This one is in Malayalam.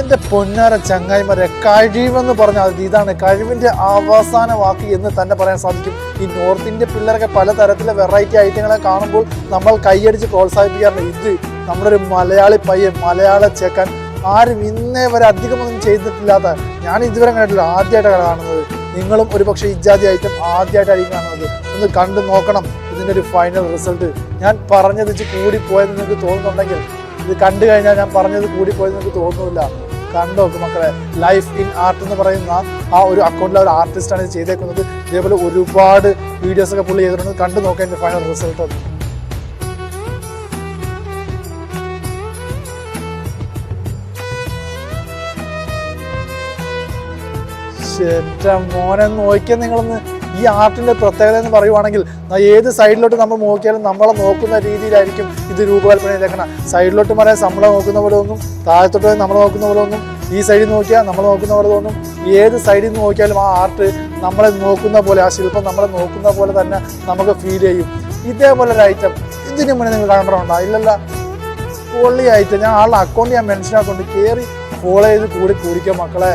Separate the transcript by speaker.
Speaker 1: എന്റെ പൊന്നാര ചങ്ങായിമാരെ കഴിവെന്ന് പറഞ്ഞാൽ ഇതാണ് കഴിവിന്റെ അവസാന വാക്ക് എന്ന് തന്നെ പറയാൻ സാധിക്കും. ഈ നോർത്ത് ഇന്ത്യ പിള്ളേരൊക്കെ പലതരത്തിലെ വെറൈറ്റി ഐറ്റങ്ങളെ കാണുമ്പോൾ നമ്മൾ കൈയടിച്ച് പ്രോത്സാഹിപ്പിക്കാറുണ്ട്. ഇത് നമ്മുടെ ഒരു മലയാളി പയ്യൻ മലയാള ചെക്കൻ ആരും ഇന്നേ വരെ അധികമൊന്നും ചെയ്തിട്ടില്ലാത്ത ഞാൻ ഇതുവരെ കണ്ടിട്ടില്ല ആദ്യമായിട്ടാണ് കാണുന്നത്. നിങ്ങളും ഒരു പക്ഷേ ഇജാതി ഐറ്റം ആദ്യമായിട്ടായിരിക്കും കാണുന്നത്. ഒന്ന് കണ്ടു നോക്കണം ഇതിന്റെ ഒരു ഫൈനൽ റിസൾട്ട് ഞാൻ പറഞ്ഞത് വെച്ച് കൂടിപ്പോയെന്ന് നിങ്ങൾക്ക് തോന്നുന്നുണ്ടെങ്കിൽ ഇത് കണ്ടു കഴിഞ്ഞാൽ ഞാൻ പറഞ്ഞത് കൂടിപ്പോയെന്ന് നിങ്ങൾക്ക് തോന്നുന്നില്ല. കണ്ടു നോക്ക് മക്കളെ. ലൈഫ് ഇൻ ആർട്ട് എന്ന് പറയുന്ന ആ ഒരു അക്കൗണ്ടിലെ ഒരു ആർട്ടിസ്റ്റാണ് ഇത് ചെയ്തേക്കുന്നത്. ഇതേപോലെ ഒരുപാട് വീഡിയോസ് ഒക്കെ പുള്ളി ചെയ്തിട്ടുണ്ട്. കണ്ടു നോക്കുക എന്റെ ഫൈനൽ റിസൾട്ട് അത് മോനെ നോക്കിയാൽ നിങ്ങളൊന്ന്. ഈ ആർട്ടിന്റെ പ്രത്യേകത എന്ന് പറയുവാണെങ്കിൽ ഏത് സൈഡിലോട്ട് നമ്മൾ നോക്കിയാലും നമ്മളെ നോക്കുന്ന രീതിയിലായിരിക്കും ഇത് രൂപകൽപ്പന ചെയ്തേക്കണം. സൈഡിലോട്ട് പറയാൻ നമ്മളെ നോക്കുന്ന പോലെ ഒന്നും താഴത്തോട്ട് നമ്മൾ നോക്കുന്ന പോലെ ഒന്നും ഈ സൈഡിൽ നോക്കിയാൽ നമ്മൾ നോക്കുന്ന പോലെ തോന്നും. ഏത് സൈഡിൽ നിന്ന് നോക്കിയാലും ആ ആർട്ട് നമ്മളെ നോക്കുന്ന പോലെ ആ ശില്പം നമ്മളെ നോക്കുന്ന പോലെ തന്നെ നമുക്ക് ഫീൽ ചെയ്യും. ഇതേപോലെ ഒരു ഐറ്റം ഇതിന് മുന്നേ നിങ്ങൾ കണ്ടിട്ടുണ്ടോ? ഇല്ലല്ല. പൊള്ളി ഐറ്റം ഞാൻ ആളുടെ അക്കൗണ്ട് ഞാൻ മെൻഷൻ ആക്കൊണ്ട് കയറി ഫോളോ ചെയ്ത് കൂടി കൂടിക്കാം മക്കളെ.